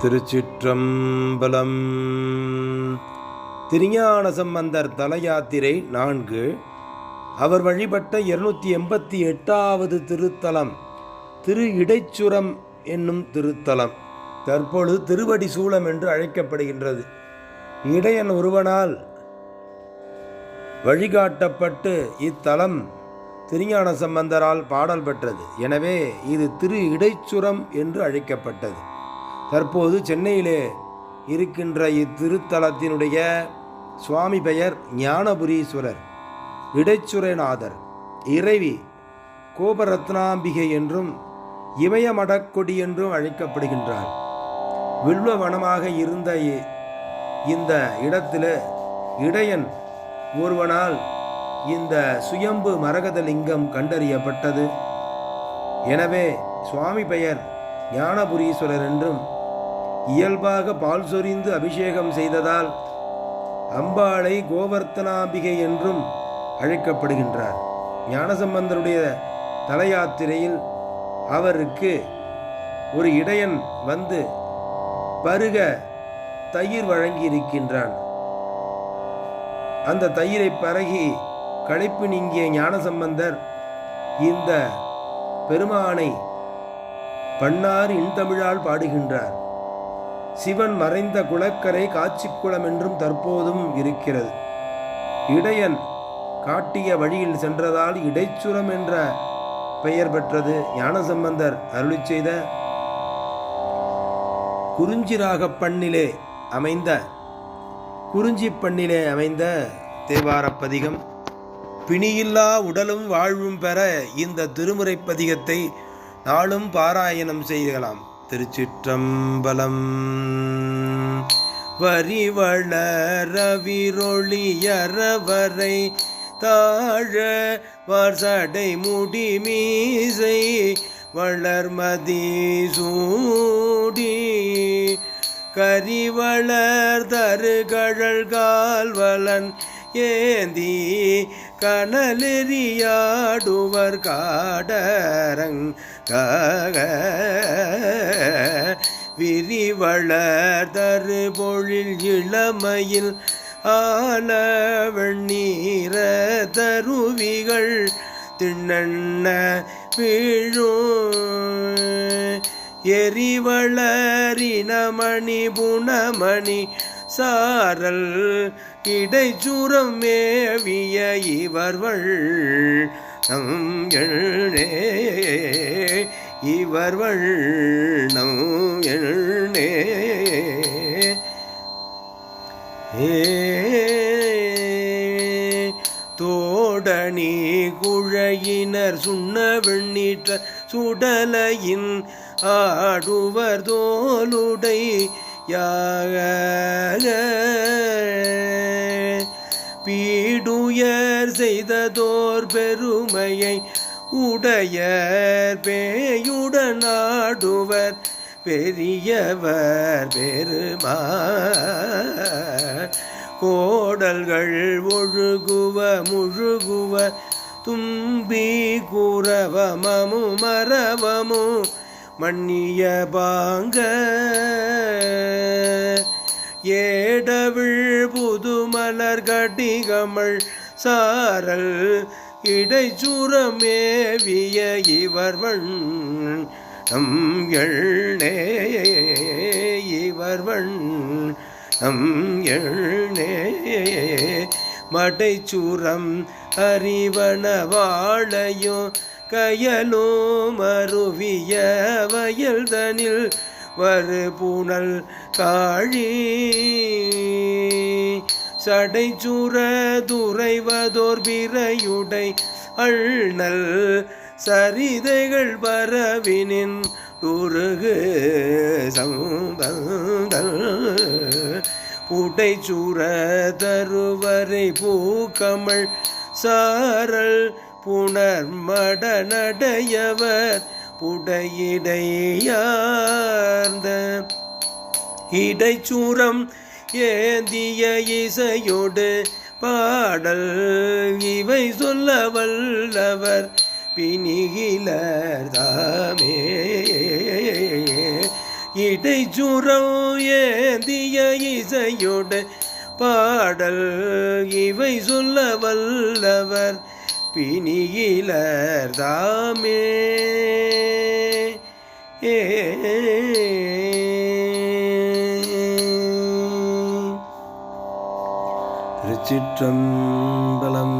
திருச்சிற்றம்பலம். திருஞான சம்பந்தர் தலயாத்திரை நான்கு. அவர் வழிபட்ட இருநூத்தி எண்பத்தி எட்டாவது திருத்தலம் திரு இடைச்சுரம் என்னும் திருத்தலம். தற்பொழுது திருவடி சூலம் என்று அழைக்கப்படுகின்றது. இடையன் ஒருவனால் வழிகாட்டப்பட்டு இத்தலம் திருஞான சம்பந்தரால் பாடல் பெற்றது. எனவே இது திரு இடைச்சுரம் என்று அழைக்கப்பட்டது. தற்போது சென்னையிலே இருக்கின்ற இத்திருத்தலத்தினுடைய சுவாமி பெயர் ஞானபுரீஸ்வரர் இடைச்சுரநாதர் இறைவி கோபரத்னாம்பிகை என்றும் இமயமடக்கொடி என்றும் அழைக்கப்படுகின்றார். வில்வ வனமாக இருந்த இந்த இடத்தில் இடையன் ஒருவனால் இந்த சுயம்பு மரகத லிங்கம் கண்டறியப்பட்டது. எனவே சுவாமி பெயர் ஞானபுரீஸ்வரர் என்றும் இயல்பாக பால் சொரிந்து அபிஷேகம் செய்ததால் அம்பாளை கோவர்த்தனாம்பிகை என்றும் அழைக்கப்படுகின்றார். ஞானசம்பந்தருடைய தலையாத்திரையில் அவருக்கு ஒரு இடையன் வந்து பருக தயிர் வழங்கி இருக்கின்றான் அந்த தயிரை பரகி களைப்பு நீங்கிய ஞானசம்பந்தர் இந்த பெருமானை பன்னார் இன்தமிழால் பாடுகின்றார். சிவன் மறைந்த குளக்கரை காட்சிக்குளம் என்றும் தற்போதும் இருக்கிறது. இடையன் காட்டிய வழியில் சென்றதால் இடைச்சுரம் என்ற பெயர் பெற்றது. ஞானசம்பந்தர் அருளி செய்த குறிஞ்சிராகப் பண்ணிலே அமைந்த குறிஞ்சி பண்ணிலே அமைந்த தேவாரப்பதிகம் பிணியில்லா உடலும் வாழ்வும் பெற இந்த திருமுறை பதிகத்தை நாளும் பாராயணம் செய்யலாம். திருச்சிற்றம்பலம். வரிவள ரவிரொளியறவரை தாழ வார்சடை முடி மீசை வளர்மதி சூடி. கரிவளர் தருகழல் கால்வலன் ஏந்தி கனலெறியாடுவர் காடரங் விரிவளர் தரு பொழில் இளமையில் ஆல வெண்ணீர தருவிகள் திண்ணண்ண வீழும் எரிவளரினமணி புனமணி சாரல் இடைச்சுரம் மேவிய இவர்கள் நம் எண்ணே இவர்கள் நம் எண்ணே. தோடணி குழையினர் சுண்ண வெண்ணீற்ற சுடலையின் ஆடுவர் தோலுடை யாக. பீடுயர் செய்ததோர் பெருமையை உடையர் பேயுடனாடுவர் பெரியவர் பெருமார் கோடல்கள் ஒழுகுவ முழுகுவ தும்பி குரவமமு மரவமு மன்னிய பாங்க. ஏடவிழ் புதுமலர் கட்டிகமள் சாரல் இடைச்சுரமேவிய இவர்வன் நம் எண்ணே இவர்வன் நம் எண்ணே மடைச்சூரம் அறிவன வாழையும் கயலோ மருவிய வயல்தனில் வரு புனல் காழி சடைச்சுர துறைவதோர் பிறையுடை அண்ணல் சரிதைகள் பரவினின் உருகு சம்பந்தல். புடைச்சூர தருவரை பூக்கமள் சாரல் புனர்மட நடையவர் புடையிடையார்ந்த. இடைச்சூரம் ஏந்திய இசையோடு பாடல் இவை சொல்ல வல்லவர். பிணிகிலர் தாமே இடைச்சுரம் ஏந்திய இசையோடு பாடல் இவை சொல்ல வல்லவர். பிணியிலர் தாமே ஏ திருச்சிற்றம்பலம்.